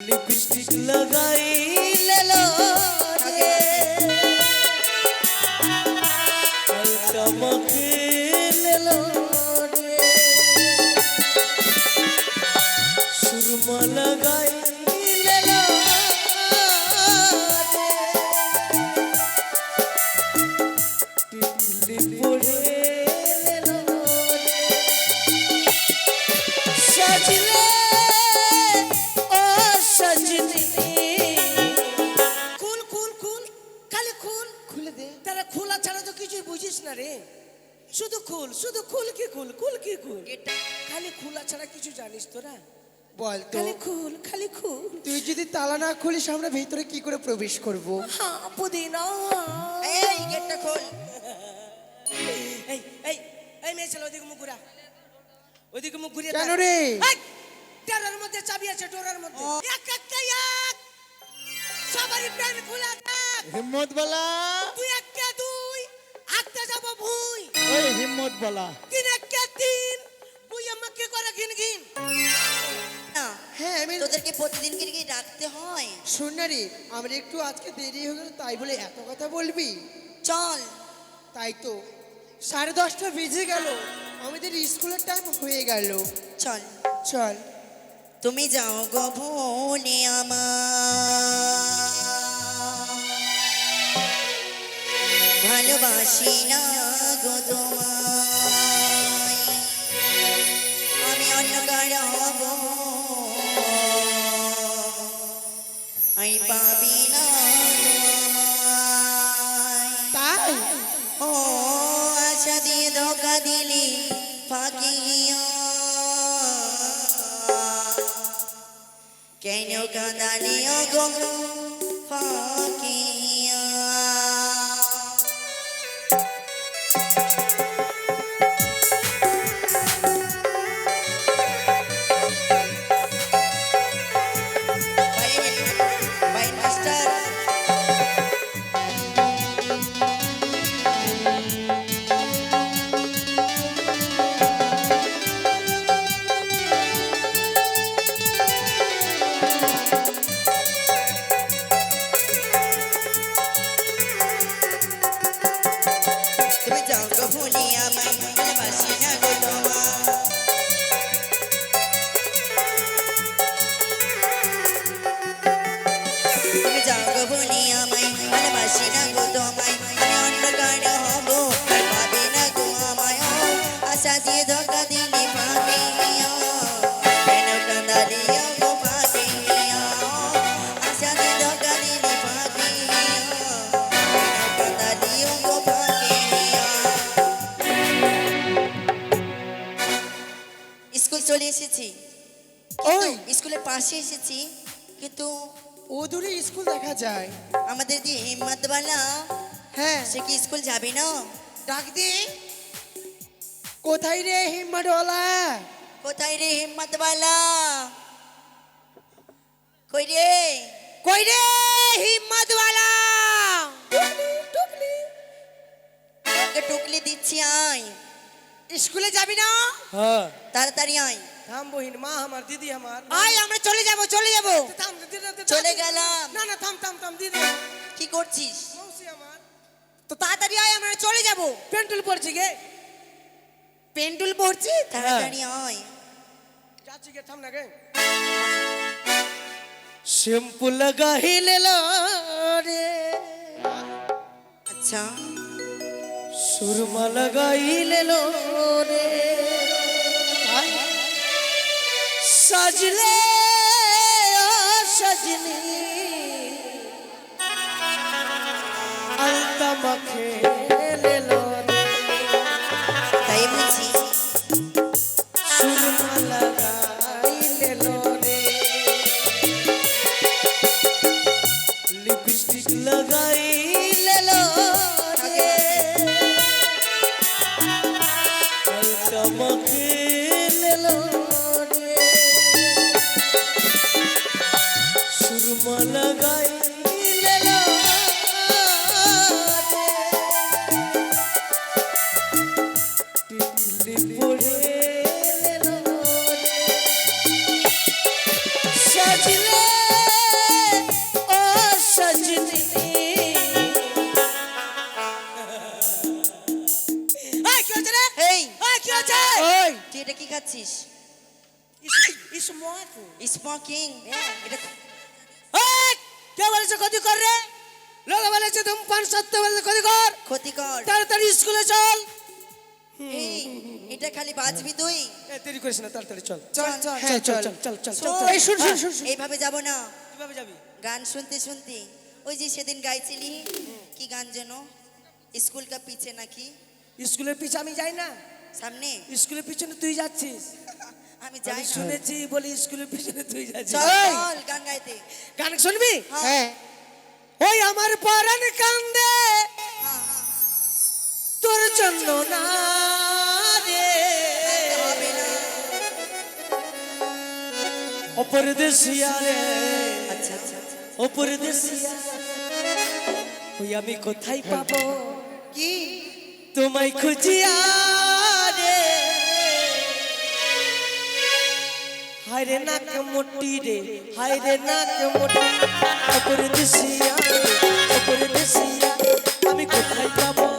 Lipstick लगाई। জানিস তোরা বল খালি খুল খালি খুল। তুই যদি তালা না খুলিস আমরা ভেতরে কি করে প্রবেশ করব? হ্যাঁ পুদিনা। এই গেটটা খোল। এই এই এই মেয়ে ছেলে ওদিকে মুখ ঘুরা। ওদিকে মুখ ঘুরিয়ে কেন রে? ডোরের মধ্যে চাবি আছে ডোরের মধ্যে। এক একটা এক সবারই প্যান খোলা থাক। হিম্মত বলা তুই একটা দুই? আটটা যাব ভুই। ওই হিম্মত বলা আমি তোদেরকে প্রতিদিন কি কি ডাকতে হয়? শোন না রে আমার একটু আজকে দেরি হয়ে গেল তাই বলে এত কথা বলবি? চল। তাই তো। সাড়ে দশটা বেজে গেল আমাদের স্কুলের টাইম হয়ে গেল। চল। চল। তুমি যাও গো ভুনে আমার। ভালোবাসি না গো তোমায়। আমি অন্য কারও হব আমি পাবি না তাই ও আশা দিয়ে ধোকা দিলি ফাঁকিয়া কেন কাঁদালি ও এসেছি। ওই স্কুলের পাশে এসেছি কিন্তু ও দূরে স্কুল দেখা যায়। আমাদের যে হিম্মতওয়ালা হ্যাঁ। সে কি স্কুল যাবে না? ডাক দে। কোথায় রে হিম্মতওয়ালা কোথায় রে হিম্মতওয়ালা কই রে? কই রে হিম্মতওয়ালা ওকে টুকলি দিচ্ছি আয়। স্কুলে যাবি না? হ্যাঁ। তাড়াতাড়ি আয়। থাম বহিন মা আমার দিদি আমার। আয় আমরা চলে যাব চলে যাব। থাম চলে গেলাম। না না থাম থাম থাম দিদি। কি করছিস? মৌসি আমার। তো তাড়াতাড়ি আয় আমরা চলে যাব। পেন্টুল পড়ছি গে। পেন্টুল পড়ছি তাড়াতাড়ি হ্যাঁ। আয়। যাচ্ছি গে থাম না গে। শ্যাম্পু লাগাইলে রে। আচ্ছা। সুরমা লাগাইলে রে। সজলে সজনী। অন্ত মখে কে বলেছে ক্ষতি কর রে? লোক বলেছে ধূমপান সত্য বলেছে ক্ষতি কর। ক্ষতিকর তাড়াতাড়ি স্কুলে চল। এটা খালি বাজবি তুই। দেরি করিস না তাড়াতাড়ি চল। চল চল চল চল। চল চল এই শুন শুন শুন শুন। এইভাবে যাব না। কীভাবে যাবি? গান শুনতে শুনতে। ওই যে সেদিন গাইছিলি কি গান যেন? স্কুল কা পিছে নাকি? স্কুলের পিছে আমি যাই না। সামনে? স্কুলের পিছনে তুই যাচ্ছিস। আমি যাই শুনেছি বলি স্কুলের পিছনে তুই যাচ্ছিস। চল গান গাইতে। গান শুনবি? হ্যাঁ। ওই আমার পরাণ কান্দে। তোর জন্য না রে। রে আচ্ছা আচ্ছা আচ্ছা। ওই আমি কোথায় পাবো? কি? তোমায় খুঁজিয়া হায় রে নাক মোটি রে হায় রে নাক মোটি। অপরদেশিয়া অপরদেশিয়া আমি কোথায় পাবো?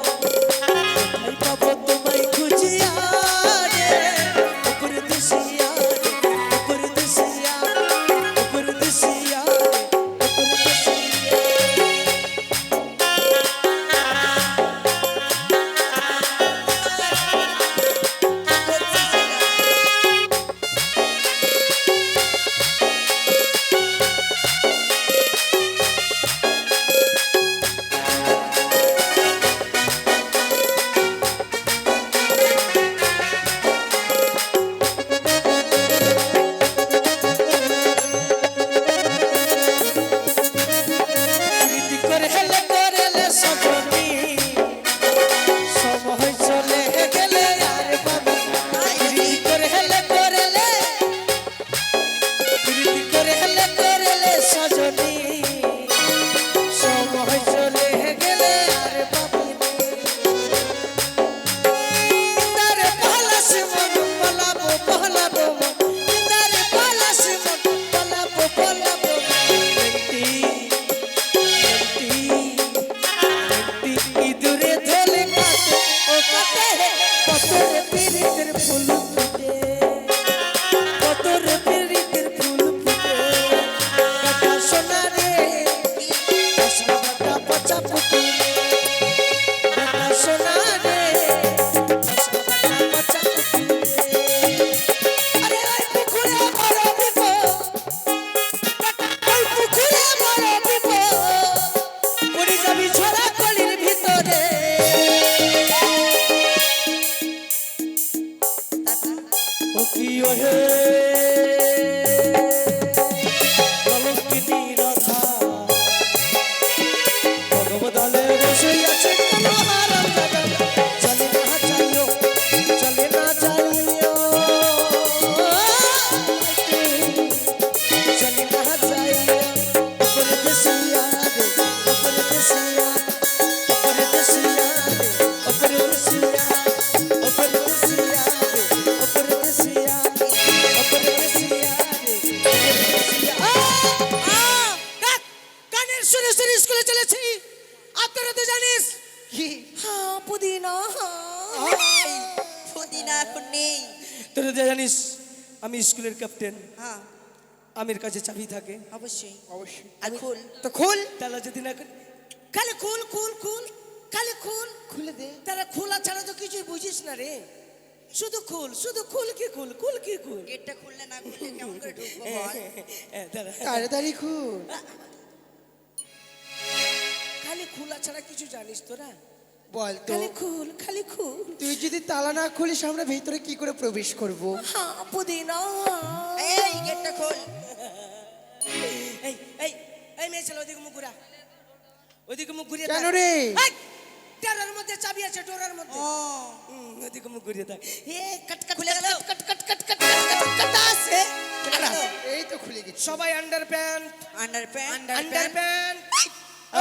আমির কাছে চাবি থাকে। অবশ্যই। অবশ্যই। আর খুল। তো খোল। তালা যদি না করে খালি খুল খুল খুল। খালি খুল। খুলে দে। তারা খোলা ছাড়া তো কিছুই বুঝিস না রে। শুধু খুল শুধু খুল কি খুল খুল কি খুল? গেটটা খুললে না খুললে কেমন করে ঢুকবো বল? এ, দাঁড়া। তাড়াতাড়ি খুল। খালি খোলা ছাড়া কিছু জানিস তোরা? বল তো। খালি খুল খালি খুল। তুই যদি তালা না খুলিস আমরা ভিতরে কি করে প্রবেশ করব? হ্যাঁ পুদিনা এই গেটটা খোল। মেয়ে ছেলে মুখ ঘুরা ওদিকে মুখ ঘুরিয়ে কেন। রে? মধ্যে চাবি আছে ডোরার মধ্যে ও মুখ ঘুরিয়ে থাক এ খুলে গেল? কাট কাট কাট কাট কাট কাট কাট আছে এই তো খুলে গেছি সবাই under pant under pant under pant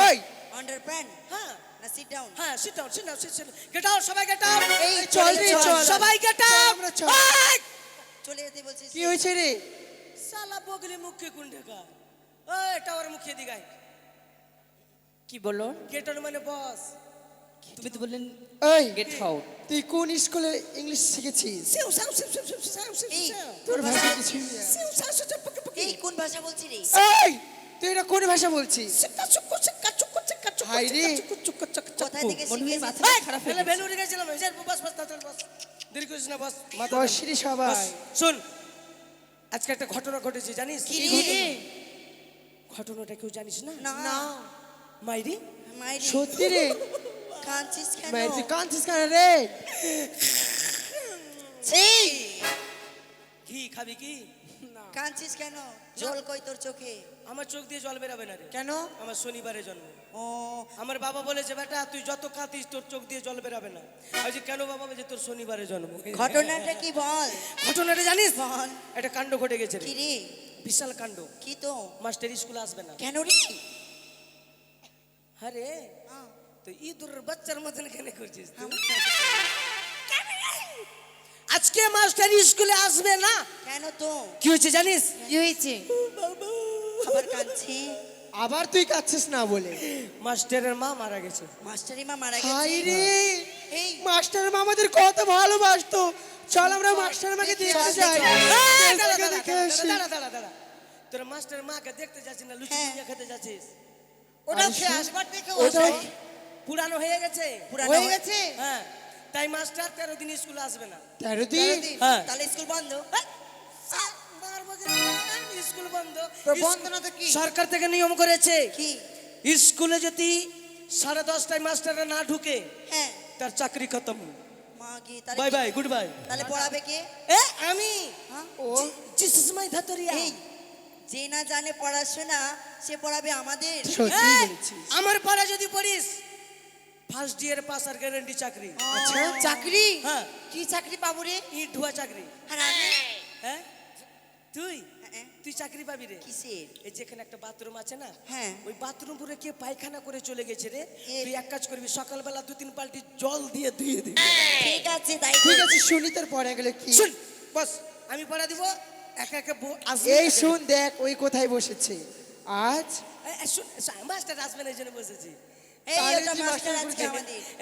ওই আন্ডার প্যান্ট হ্যাঁ না সিট ডাউন হ্যাঁ sit down sit down sit get out সবাই গেট আউট এই চল রে চল সবাই গেট আউট চল। যেতে বলছিস কি হয়েছে রে সালা বগলে মুখে কুন্ডে কা ওই টাওয়ার মুখে দিগাই কি বলল গেটার মানে বস। তুমি তো বললেন ওই গেট আউট তুই কোন স্কুলে ইংলিশ শিখেছিস? সিউ সাউ সিউ সিউ সাউ সিউ তোর ভাষা কিছুই না। সিউ সাউ সিউ পকে পকে। এই কোন ভাষা বলছি রে? এই তুই এটা কোন ভাষা বলছিস? হাই রে। কোথায় থেকে মনে হয় শিখেছিস? মাথা এই, খারাপ হয়ে তাহলে গেছে। বেলুড়ে গেছিলাম এই যে, বস বস তাড়াতাড়ি বস। দেরি করিস না বস। মাথা সবাই। বস, শোন। আজকে একটা ঘটনা ঘটেছে জানিস? কি রে? ঘটনাটা কেউ জানিস না? না। মাইরি? মাইরি। সত্যি রে? কাঁদছিস কেন? কাঁদছিস কেন রে? কি খাবি কি? কাঁদছিস কেন? জল কই তোর চোখে? আমার চোখ দিয়ে জল বেরাবে না রে। কেন? আমার শনিবারে জন্ম। ও। আমার বাবা বলেছে বেটা তুই যত কাঁদিস তোর চোখ দিয়ে জল বেরাবে না। আমি বলছি, কেন বাবা? বলছে তোর শনিবারে জন্ম। ঘটনাটা কি বল? ঘটনাটা জানিস? বল। একটা কাণ্ড ঘটে গেছে কি রে? বিশাল কাণ্ড। কি তো? মাস্টার স্কুলে আসবে না। কেন রে? আরে তো ইঁদুর বাচ্চার মতন কেন করছিস আজকে মাস্টার স্কুলে আসবে না। কেন তো? কি হয়েছে জানিস? কি হয়েছে? আবার কাঁদছে? আবার তুই কাঁদছিস না বলে? মাস্টারের মা মারা গেছে। মাস্টারি মা মারা হাই গেছে রে! এই। মাস্টার মা আমাদের কত ভালোবাসতো। চল আমরা মাস্টার মাকে দেখতে যাই। তোর মাস্টার মাকে দেখতে যাচ্ছিস না লুচি হ্যাঁ। খেতে যাচ্ছিস? ওটা আসবার দেখে পুরানো হয়ে গেছে? পুরানো হয়ে হয়ে গেছে? হ্যাঁ। তাই মাস্টার তেরো দিন স্কুলে আসবে না। তেরো দিন? হ্যাঁ। তাহলে স্কুল বন্ধ। স্কুল বন্ধ। বন্ধ না তো কি? সরকার থেকে নিয়ম করেছে। কি? স্কুলে যদি সাড়ে দশটায় মাস্টাররা না ঢুকে হ্যাঁ। তার চাকরি খতম। বাই কি- বাই গুড বাই তাহলে পড়াবে কে? এ আমি। হ্যাঁ? ও জিসাস মাই ধাতরিয়া এই যে না জানে পড়াশোনা সে পড়াবে আমাদের। আমার পড়া যদি পড়িস ফার্স্ট ইয়ার পাস আর গ্যারান্টি চাকরি। আচ্ছা চাকরি? হ্যাঁ। কি চাকরি পাবো রে? ইট ধোয়া চাকরি। আর আমি? হ্যাঁ? তুই? তুই চাকরি পাবি রে। কিসের? এই যেখানে একটা বাথরুম আছে না হ্যাঁ। ওই বাথরুম পুরে কে পায়খানা করে চলে গেছে রে। তুই এক কাজ করবি সকালবেলা দু তিন পাল্টি জল দিয়ে ধুয়ে দিবি। ঠিক আছে তাই ঠিক আছে শুনি তোর পরে গেলে কি। শুন। বস আমি পড়া দিব একা একা এই শুন দেখ ওই কোথায় বসেছে। আজ শুন মাস্টার আসবেন এই জন্য বসেছি।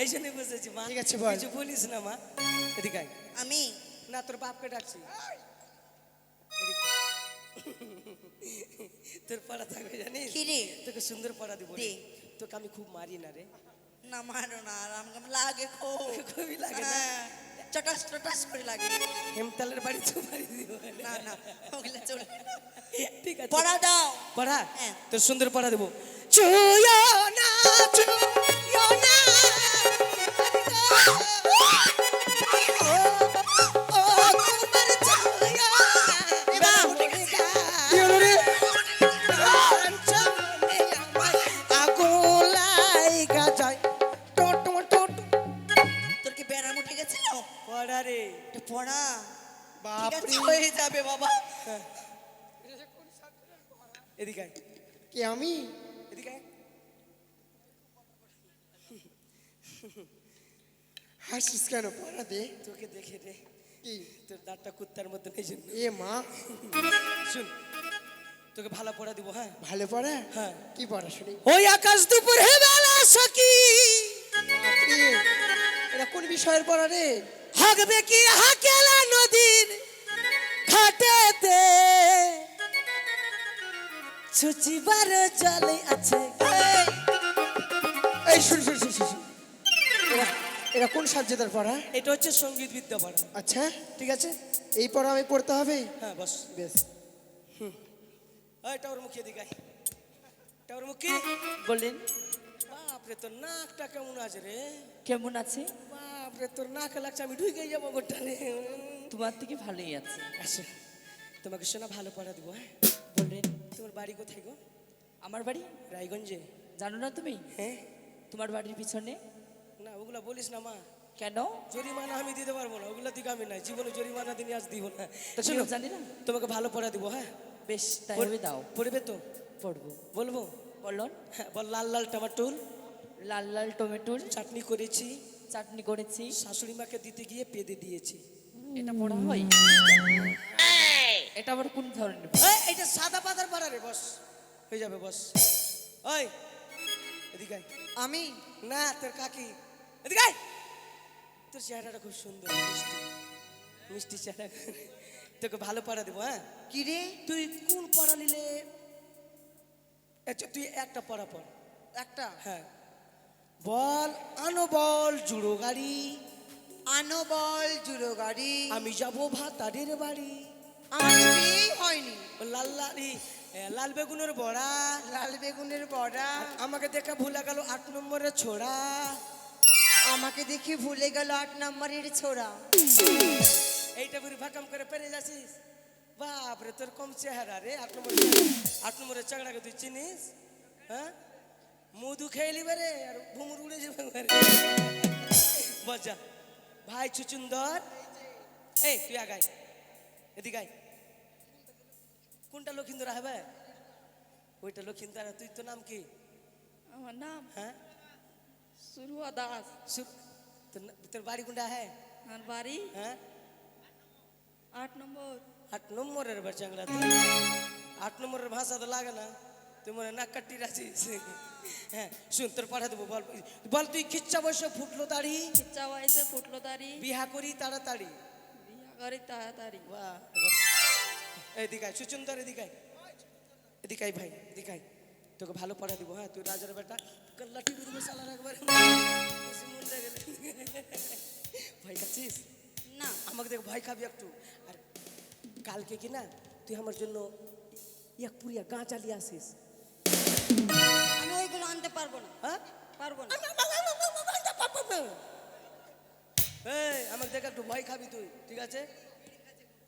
এই জন্য বসেছি মা। ঠিক আছে, বল। কিছু বলিস না মা। এদিকে আমি? না তোর বাপকে ডাকছি। তোর পড়া থাকবে জানিস? তোকে সুন্দর পড়া দিব। তোকে আমি খুব মারি না রে। না মারো না আর আমাকে লাগে খুব। খুবই লাগে না। হ্যাঁ, চটাস চটাস করে লাগে। হেমতালের বাড়ি তো মারি দিব না না ওগুলো চলবে না। ঠিক আছে। পড়া দাও। পড়া? হ্যাঁ। তোর সুন্দর পড়া দেবো। চুয়ো না চুয়ো না। হয়ে যাবে বাবা। এদিকে আয়, আমি? এদিকে হাসিস কেন? পড়া দে। তোকে দেখে রে কি? তোর দাঁতটা কুত্তার মতন এই জন্য। এ মা। শুন তোকে ভালো পড়া দিব হ্যাঁ? ভালো পড়া? হ্যাঁ। কি পড়া শুনি? ওই আকাশ দুপুর হে বেলা সখী। এটা কোন বিষয়ের পড়া রে? হাগবে কি হাকেলা নদীর ঘাটেতে সুচিবার জলে আছে এই শুন শুন শুন শুন। এরা- কোন পড়া? এটা হচ্ছে সংগীত বিদ্যা পড়া। আচ্ছা ঠিক আছে। এই পড়া আমি পড়তে হবে? হ্যাঁ বস। বেশ। ওই টাওয়ার মুখে দিকে টাওয়ার মুখে। বললেন। বাপরে তোর নাকটা কেমন আছে রে? কেমন আছে? বাপরে তোর নাক লাগছে আমি ঢুকে যাব গোটা রে তোমার থেকে ভালোই আছে। আসো। তোমাকে শোনা ভালো পড়া দেবো হ্যাঁ? বললেন তোমার বাড়ি কোথায় গো? আমার বাড়ি? রায়গঞ্জে। জানো না তুমি? হ্যাঁ। তোমার বাড়ির পিছনে? না ওগুলা বলিস না মা। কেন? জরিমানা আমি দিতে পারব না ওগুলা দিকে আমি না জীবনে জরিমানা দিনে আজ দিব না। শোনো, জানি না? তোমাকে ভালো পড়া দিব হ্যাঁ? বেশ তাই দাও। পড়বে তো? পড়ব। বলব? বলুন। হ্যাঁ বল লাল লাল টমাটোর। লাল লাল টমেটোর। চাটনি করেছি। চাটনি করেছি। শাশুড়ি মাকে দিতে গিয়ে পেদে দিয়েছি। এটা পড়া হয়? এটা আবার কোন ধরনের এই, এইটা সাদা পাতার পাড়া রে বস। হয়ে যাবে বস। ওই এদিকে আমি? না তোর কাকি। এদিকে তোর চেহারাটা খুব সুন্দর মিষ্টি। মিষ্টি চেহারা। তোকে ভালো পড়া দেবো হ্যাঁ? কি রে? তুই কোন পড়া নিলে? আচ্ছা তুই একটা পড়া পড়। একটা? হ্যাঁ। বল আনো বল জুড়ো গাড়ি। আনো বল জুড়ো গাড়ি। আমি যাব ভাতারের বাড়ি। আমার তো বিয়েই হয়নি লাল লালি লাল বেগুনের বড়া। লাল বেগুনের বড়া। আমাকে দেখে ভুলে গেল আট নম্বরের ছোড়া। আমাকে দেখে ভুলে গেল আট নম্বরের ছোড়া। এইটা বুড়ি ভাকাম করে পেরে যাচ্ছিস। বাপরে তোর কম চেহারা রে আট নম্বর আট নম্বরের চাংড়াকে তুই চিনিস? হ্যাঁ? মধু খেয়ে নিবে রে আর ভুমুর উড়ে যাবে বজা ভাই চুচুন্দর এই তুই আগাই। এদিকে আয়। কোনটা লক্ষিন্দর হবে ওইটা লক্ষিন্দর তুই তো নাম কি? আমার নাম হ্যাঁ? সুরুয়া দাস। তোর বাড়ি কোনটা হ্যাঁ আমার বাড়ি হ্যাঁ? আট নম্বর। আট নম্বরের তুই আট নম্বরের ভাষা তো লাগে না। তুই মনে নাক কাটি রাখিস। হ্যাঁ শুন তোর পাঠা দেবো বল বল তুই খিচ্চা বসে ফুটলো দাড়ি ইচ্ছা বয়সে ফুটলো তারি। বিহা করি তাড়াতাড়ি। বিয়া করি তাড়াতাড়ি। বাহ এদিকাই সুচন্দর এদিকাই এদিকাই ভাই এদিকাই তোকে ভালো পড়া দিব হ্যাঁ তুই রাজার বেটা। লাঠি বুঝবে সালার একবার। ভয় খাচ্ছিস? না। আমাকে দেখ ভয় খাবি একটু। আর কালকে কি না তুই আমার জন্য এক পুরিয়া গা চালিয়ে আসিস। আনতে পারব না। হ্যাঁ? পারব না। এই আমাকে দেখ একটু ভয় খাবি তুই ঠিক আছে?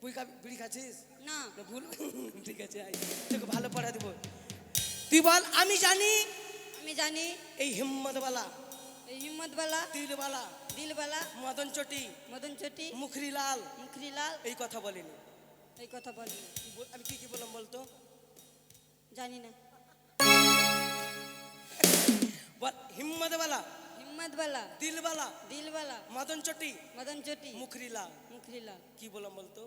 তুই খাবি বিড়ি খাচ্ছিস? না। ভুল। ঠিক আছে তোকে ভালো পড়া দিব। তুই বল আমি জানি। আমি জানি। এই হিম্মতওয়ালা এই হিম্মতওয়ালা তিলওয়ালা দিলওয়ালা মদন চটি। মদন চটি। মুখরিলাল। মুখরিলাল। এই কথা বলিনি। এই কথা বলি তুই বল- আমি কি কি বললাম বলতো? জানি না। হিম্মতওয়ালা হিম্মতওয়ালা দিলওয়ালা দিলওয়ালা মদন চটি মদন চটি মুখরিলাল মুখরিলাল কি বললাম বলতো?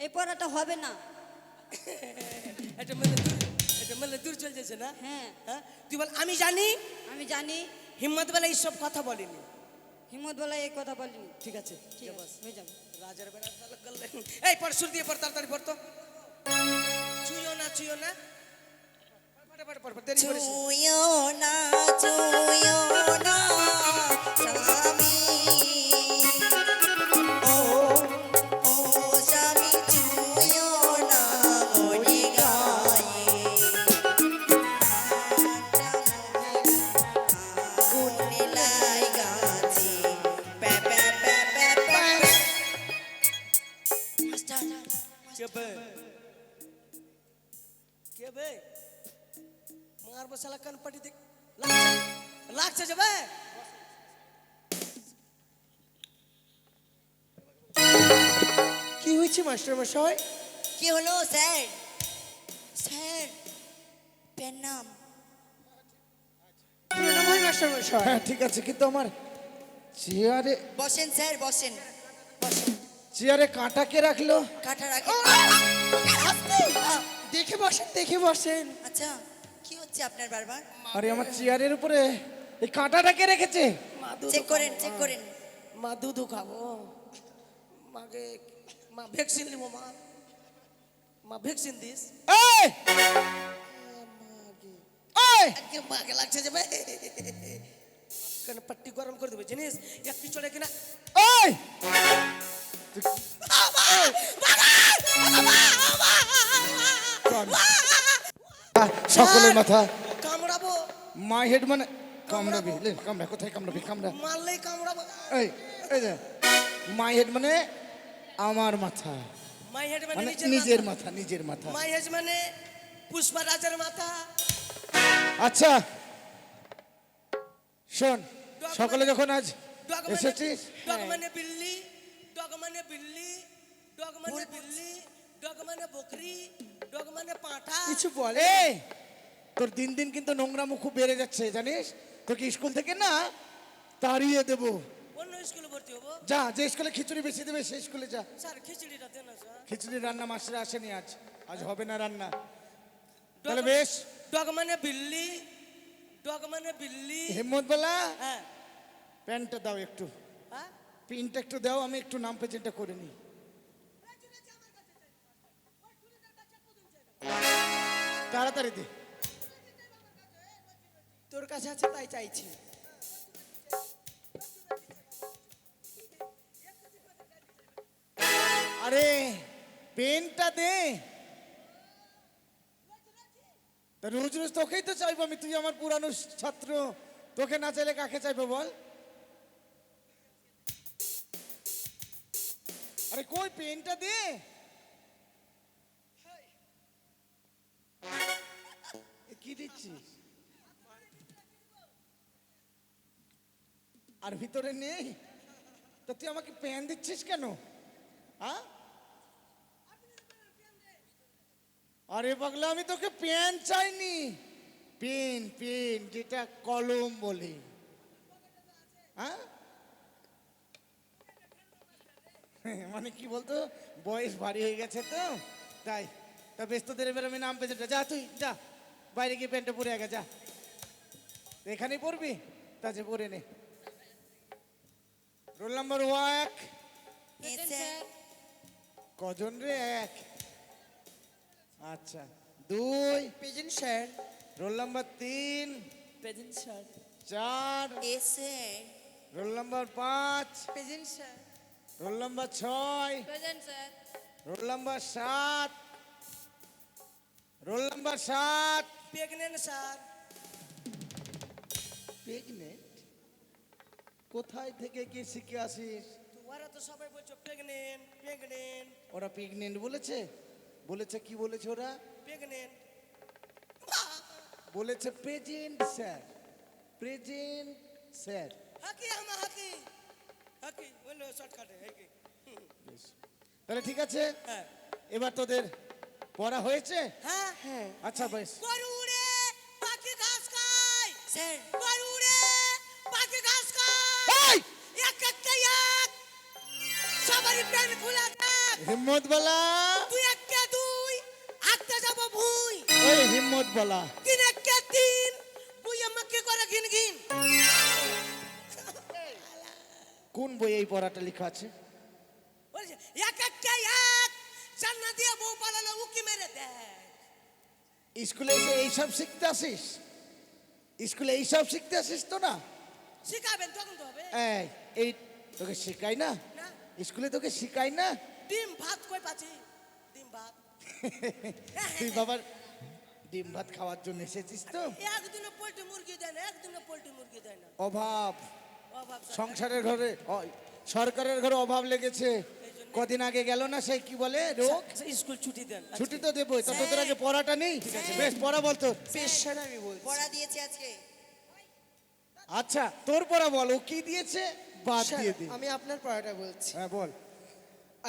এই পড়াটা হবে না। এটা দূর এটা মেলে দূর চলে যাচ্ছে না? হ্যাঁ। হ্যাঁ? তুই বল আমি জানি? আমি জানি। হিম্মতওয়ালা এইসব কথা বলিনি। হিম্মতওয়ালা এই কথা বলিনি। ঠিক আছে ঠিক আছে হয়ে যাবে। রাজার বেড়া এই পড় সুর দিয়ে পড় তাড়াতাড়ি পড় তো। চুইও না চুইও না। পড়, না। চুয়ো না কি মাস্টার মশাই? কি হলো স্যার? স্যার প্রণাম প্রণাম হয় মাস্টার মশাই। হ্যাঁ ঠিক আছে কিন্তু আমার চেয়ারে বসেন স্যার বসেন। বসেন। চেয়ারে কাঁটা কে রাখল? কাঠা রাখেন দেখে বসেন দেখে বসেন। আচ্ছা কি হচ্ছে আপনার বারবার? আরে আমার চেয়ারের উপরে এই কাঁটাটা কে রেখেছে? চেক করেন চেক করেন। মা দুধ খাব। মাকে মা ভ্যাকসিন নিব মা মা ভ্যাকসিন দিস এই! এই! আজকে মাকে লাগছে যাবে কেন পাট্টি গরম করে দেবে জিনিস একটি চড়ে কিনা এই! আহ, সকলের মাথা। কামড়াবো। মাই হেড মানে কামড়াবি। কামড়া কোথায় কামড়াবি? কামড়া। মারলেই কামড়াবো। এই এই মাই হেড মানে আমার মাথা। মাই হেড মানে মানে নিজের মাথা। নিজের মাথা। মাই হেড মানে পুষ্পা রাজার মাথা। আচ্ছা শোন সকলে যখন আজ মানে এসেছিস ডগ মানে বিল্লি ডগ মানে বিল্লি ডগ মানে বিল্লি ডগ মানে বকরি ডগ মানে পাঁঠা। কিছু বলে? তোর দিন দিন কিন্তু নোংরা মুখ খুব বেড়ে যাচ্ছে জানিস? তোকে স্কুল থেকে না তাড়িয়ে দেবো। অন্য স্কুলে ভর্তি যা যে স্কুলে খিচুড়ি বেশি দেবে সেই স্কুলে যা। স্যার খিচুড়িটা দেন না খিচুড়ি রান্না আসেনি আজ। আজ হ্যাঁ। হবে না রান্না। তাহলে বেশ। ডগ মানে বিল্লি। ডগ মানে বিল্লি। হিম্মত বলা? হ্যাঁ। প্যান্টটা দাও একটু। হ্যাঁ? একটু দাও আমি একটু নাম পেজেন্টটা করে নিই। তাড়াতাড়ি দি। তোর কাছে আছে তাই চাইছি। আরে, পেনটা দে। তা রোজ রোজ তোকেই তো চাইব আমি, তুই আমার পুরানো ছাত্র। তোকে না চাইলে কাকে চাইব বল? আরে কই, পেনটা দে। কি দিচ্ছিস? আর ভিতরে নেই? তা তুই আমাকে পেন দিচ্ছিস কেন? হ্যাঁ আরে পাগলা আমি তোকে পেন চাইনি। পেন পেন যেটা কলম বলে। হ্যাঁ? মানে কি বলতো? বয়স ভারী হয়ে গেছে তো? তাই। তা বেশ তোদের এবার আমি নাম পেয়েছে যা তুই যা। বাইরে গিয়ে প্যান্টটা পরে আগে যা। এখানেই পড়বি তা যে পরে নে। রোল নাম্বার ওয়াক কজন রে এক? আচ্ছা দুই প্রেজেন্ট স্যার রোল নাম্বার তিন প্রেজেন্ট স্যার চার sir. রোল নাম্বার পাঁচ প্রেজেন্ট স্যার রোল নাম্বার ছয় প্রেজেন্ট স্যার রোল নাম্বার সাত রোল নাম্বার সাত। প্রেগনেন্ট স্যার প্রেগনেন্ট কোথায় থেকে কি শিখে আসিস? ওরা তো সবাই বলছো প্রেগনেন্ট প্রেগনেন্ট ওরা প্রেগনেন্ট বলেছে? বলেছে কি বলেছে ওরা? প্রেগনেন্ট বলেছে প্রেজেন্ট স্যার প্রেজেন্ট স্যার হাকি আমার হাকি। হাকি বলল শর্টকাটে হাকি। তাহলে ঠিক আছে? হ্যাঁ। এবার তোদের পড়া হয়েছে? হ্যাঁ। হ্যাঁ। আচ্ছা বেশ। গরু উড়ে পাখি ঘাস খায়। Sir. গরু উড়ে পাখি ঘাস খায়। এই! এক একটা এক। সবারই খোলা থাক। হিম্মত বলা। তুই ওই বলা তিন একটা তিন তুই আমাকে করে ঘিন ঘিন। কোন বই এই পড়াটা লেখা আছে? এক একটা এক জান্না দিয়ে বউ পালালো উকি মেরে দেখ। স্কুলে এসে এইসব শিখতে আসিস? স্কুলে এইসব শিখতে আসিস তো না? শিখাবেন তখন তো হবে। এই এই তোকে শেখাই না? না। স্কুলে তোকে শেখাই না? ডিম ভাত কই পাচ্ছি? ডিম ভাত। তুই বাবার ডিম ভাত খাওয়ার জন্য এসেছিস তো? একদিনে পোল্ট্রি মুরগি দেয় না একদিনে পোল্ট্রি মুরগি দেয় না। অভাব। অভাব সংসারের ঘরে সরকারের ঘরে অভাব লেগেছে। কদিন আগে গেল না সেই কি বলে রোগ? স্কুল ছুটি দেন। ছুটি তো দেবো তা তোদের আগে পড়াটা নেই? বেশ পড়া বলতো। বেশ স্যার আমি বলছি। পড়া দিয়েছে আজকে। আচ্ছা তোর পড়া বল ও কি দিয়েছে? বাদ দিয়ে দে। আমি আপনার পড়াটা বলছি। হ্যাঁ বল।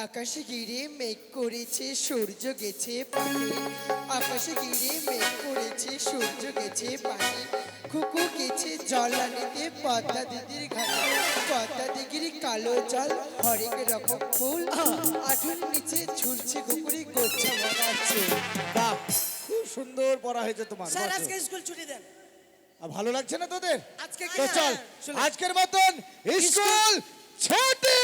আকাশে গিরে মেঘ করেছে সূর্য গেছে পানি আকাশে গিরে মেঘ করেছে সূর্য গেছে পানি। খুকু গেছে জল আনিতে পদ্মা দিদির ঘাটে। পদ্মা দিদির কালো জল হরেক রকম ফুল। আঠুর নিচে ঝুলছে কুকুরি গোচ্ছা চুল। বাহ খুব সুন্দর পড়া হয়েছে তোমার স্যার আজকে স্কুল ছুটি দেন। আর ভালো লাগছে না তোদের? আজকে চল আজকের মতন স্কুল ছুটি